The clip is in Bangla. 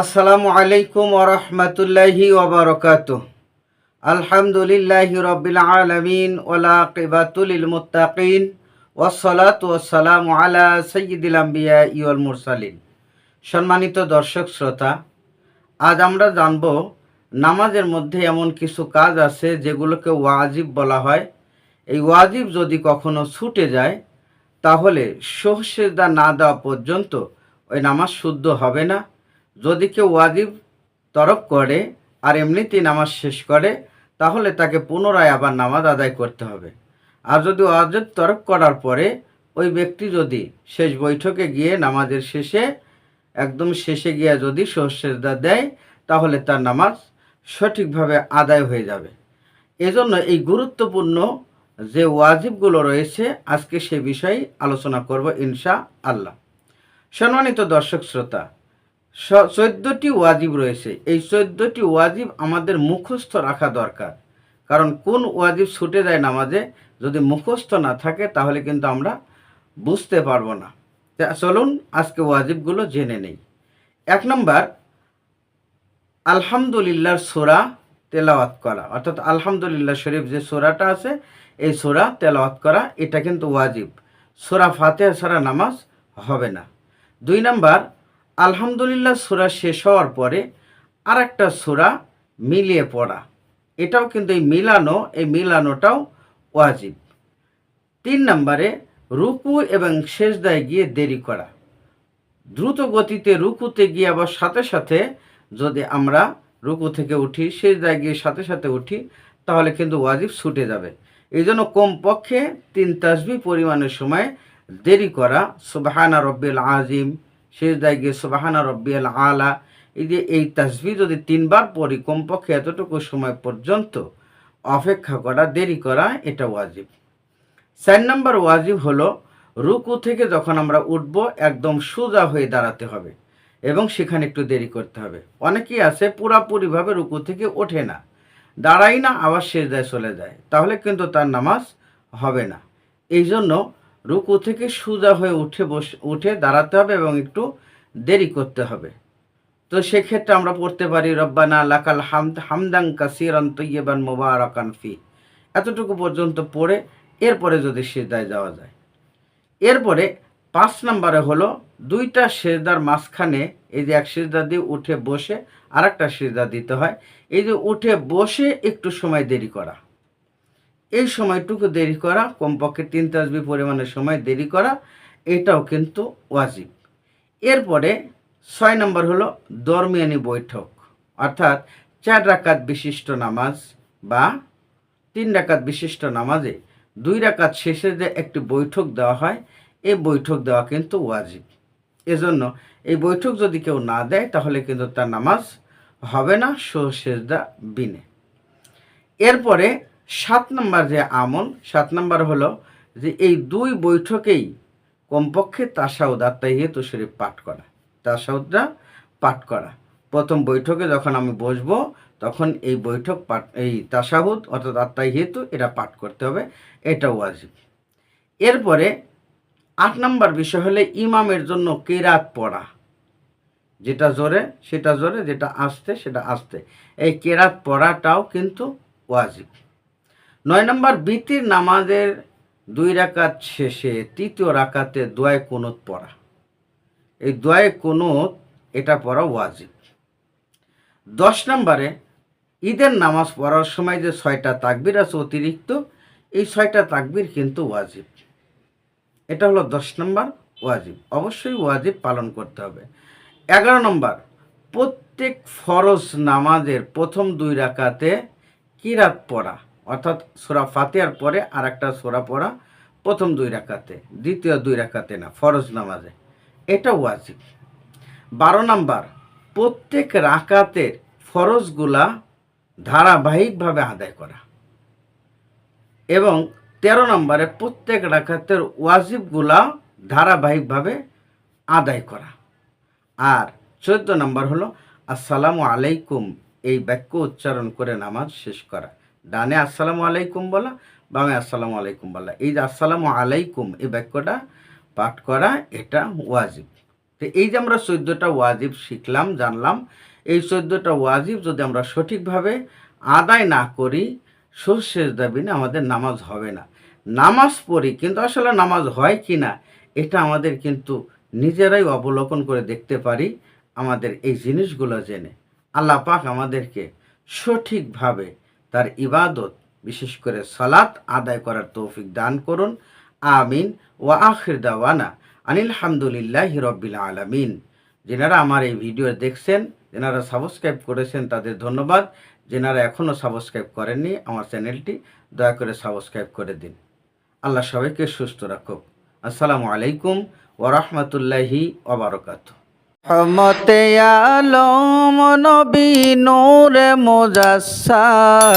আসসালামু আলাইকুম ওরহমতুল্লাহি ওবরকাত আলহামদুলিল্লাহ রবিল আলমিন ওলা কিবাতুল মুতাকিন ওসলাত ওসালাম আলা সৈয়দুল আম্বিয়া ইউল মুরসালিন। সম্মানিত দর্শক শ্রোতা, আজ আমরা জানব নামাজের মধ্যে এমন কিছু কাজ আছে যেগুলোকে ওয়াজিব বলা হয়। এই ওয়াজিব যদি কখনো ছুটে যায়, তাহলে সোহসেদা না দেওয়া পর্যন্ত ওই নামাজ শুদ্ধ হবে না। যদি কেউ ওয়াজিব তরক করে আর এমনিতেই নামাজ শেষ করে, তাহলে তাকে পুনরায় আবার নামাজ আদায় করতে হবে। আর যদি ওয়াজিব তরক করার পরে ওই ব্যক্তি যদি শেষ বৈঠকে গিয়ে নামাজের শেষে, একদম শেষে গিয়ে যদি সহসেদা দেয়, তাহলে তার নামাজ সঠিকভাবে আদায় হয়ে যাবে। এজন্য এই গুরুত্বপূর্ণ যে ওয়াজিবগুলো রয়েছে, আজকে সে বিষয়ে আলোচনা করব ইনশা আল্লাহ সম্মানিত দর্শক শ্রোতা চোদ্দোটি ওয়াজিব রয়েছে। এই চোদ্দোটি ওয়াজিব আমাদের মুখস্থ রাখা দরকার। কারণ কোন ওয়াজিব ছুটে যায় নামাজে, যদি মুখস্থ না থাকে, তাহলে কিন্তু আমরা বুঝতে পারব না। চলুন আজকে ওয়াজিবগুলো জেনে নেই। এক নম্বর, আলহামদুলিল্লাহর সোরা তেলাওয়াত করা। অর্থাৎ আলহামদুলিল্লাহ শরীফ যে সোরাটা আছে, এই সোরা তেলাওয়াত করা, এটা কিন্তু ওয়াজিব। সোরা ফাতেহা ছাড়া নামাজ হবে না। দুই নাম্বার আলহামদুলিল্লাহ সুরা শেষ হওয়ার পরে আর একটা সুরা মিলিয়ে পড়া। এটাও কিন্তু এই মিলানো, এই মিলানোটাও ওয়াজিব। তিন নম্বরে, রুকু এবং শেষদায় গিয়ে দেরি করা। দ্রুত গতিতে রুকুতে গিয়ে আবার সাথে সাথে যদি আমরা রুকু থেকে উঠি শেষদায় গিয়ে সাথে সাথে উঠি, তাহলে কিন্তু ওয়াজিব ছুটে যাবে। এই জন্য কমপক্ষে তিন তাসবি পরিমাণের সময় দেরি করা, সুবাহানা রব্বিল আজিম শেষ দায় গিয়ে সুবাহানা রব্বিয়াল আলা। এই যে এই তাসবি যদি তিনবার পড়ি, কমপক্ষে এতটুকু সময় পর্যন্ত অপেক্ষা করা, দেরি করা, এটা ওয়াজিব। চার নম্বর ওয়াজিব হলো, রুকু থেকে যখন আমরা উঠব, একদম সোজা হয়ে দাঁড়াতে হবে এবং সেখানে একটু দেরি করতে হবে। অনেকেই আছে পুরাপুরিভাবে রুকু থেকে ওঠে না দাঁড়াই না, আবার শেষ দায় চলে যায়। তাহলে কিন্তু তার নামাজ হবে না। এই জন্য রুকু থেকে সোজা হয়ে উঠে বসে, উঠে দাঁড়াতে হবে এবং একটু দেরি করতে হবে। তো সেক্ষেত্রে আমরা পড়তে পারি, রব্বানা লাকাল হামদ হামদাং কাসিরান তৈবান মোবারকান ফি। এতটুকু পর্যন্ত পড়ে, এরপরে যদি সেদায় যাওয়া যায়। এরপরে পাঁচ নম্বরে হলো, দুইটা সেজদার মাঝখানে এই যে এক সেজদা দিয়ে উঠে বসে আর একটা সেজদা দিতে হয়। এই যে উঠে বসে একটু সময় দেরি করা। এই সময়টুকু দেরি করা, কমপক্ষে তিন তাসবি পরিমাণের সময় দেরি করা, এটাও কিন্তু ওয়াজিব। এরপরে ছয় নম্বর হলো দরমিয়ানি বৈঠক, অর্থাৎ চার রাকাত বিশিষ্ট নামাজ বা তিন রাকাত বিশিষ্ট নামাজে দুই রাকাত শেষে যে একটি বৈঠক দেওয়া হয় এই বৈঠক দেওয়া কিন্তু ওয়াজিব। এজন্য এই বৈঠক যদি কেউ না দেয়, তাহলে কিন্তু তার নামাজ হবে না সোহেজদা বিনে। এরপরে সাত নম্বর যে আমল, সাত নম্বর হলো যে এই দুই বৈঠকেই কমপক্ষে তাসাউদ আত্মাহিয়ত শরীফ পাঠ করা তাসাউদটা পাঠ করা। প্রথম বৈঠকে যখন আমি বসবো, তখন এই বৈঠক পাঠ, এই তাসাহুদ অর্থাৎ আত্মাহিয়ত এটা পাঠ করতে হবে এটা ওয়াজিব। এরপরে আট নম্বর বিষয় হলে ইমামের জন্য কেরাত পড়া, যেটা জোরে, সেটা জোরে, যেটা আসতে, সেটা আসতে। এই কেরাত পড়াটাও কিন্তু ওয়াজিব। নয় নম্বর, বিতির নামাজের দুই রাকাত শেষে তৃতীয় রাকাতে দোয়ায় কুনুত পড়া। এই দোয়ায় কুনুত, এটা পড়া ওয়াজিব। দশ নম্বরে, ঈদের নামাজ পড়ার সময় যে ছয়টা তাকবির আছে অতিরিক্ত, এই ছয়টা তাকবির কিন্তু ওয়াজিব। এটা হলো দশ নম্বর, ওয়াজিব। অবশ্যই ওয়াজিব পালন করতে হবে। এগারো নম্বর, প্রত্যেক ফরজ নামাজের প্রথম দুই রাকাতে কিরাত পড়া। অর্থাৎ সোরা ফাতেহার পরে আর একটা সোরা পড়া প্রথম দুই রাকাতে, দ্বিতীয় দুই রাকাতে না, ফরজ নামাজে। এটা ওয়াজিব। বারো নাম্বার, প্রত্যেক রাকাতের ফরজগুলা ধারাবাহিকভাবে আদায় করা। এবং তেরো নম্বরে প্রত্যেক রাকাতের ওয়াজিবগুলা ধারাবাহিকভাবে আদায় করা। আর চোদ্দ নম্বর হলো, আসসালামু আলাইকুম, এই বাক্য উচ্চারণ করে নামাজ শেষ করা। ডানে আসসালামু আলাইকুম বলা, বামে আসসালামু আলাইকুম বলা। এই যে আসসালামু আলাইকুম, এই বাক্যটা পাঠ করা, এটা ওয়াজিব। তো এই যে আমরা চোদ্দোটা ওয়াজিব শিখলাম, জানলাম, এই চোদ্দোটা ওয়াজিব যদি আমরা সঠিকভাবে আদায় না করি শেষ দাবি না আমাদের নামাজ হবে না। নামাজ পড়ি, কিন্তু আসলে নামাজ হয় কি না, এটা আমাদের কিন্তু নিজেরাই অবলোকন করে দেখতে পারি, আমাদের এই জিনিসগুলো জেনে। আল্লাহ পাক আমাদেরকে সঠিকভাবে তার ইবাদত, বিশেষ করে সালাত আদায় করার তৌফিক দান করুন। আমিন। ও আখির দাওয়ানা আনিল হামদুলিল্লাহ রব্বিল আলামিন। যেনারা আমার এই ভিডিও দেখছেন, যেনারা সাবস্ক্রাইব করেছেন, তাদের ধন্যবাদ। যেনারা এখনও সাবস্ক্রাইব করেননি, আমার চ্যানেলটি দয়া করে সাবস্ক্রাইব করে দিন। আল্লাহ সবাইকে সুস্থ রাখুক। আসসালামু আলাইকুম ওরহমতুল্লাহি ওবরকাত রহমতে আলম নবী নূরে মুজাসসাম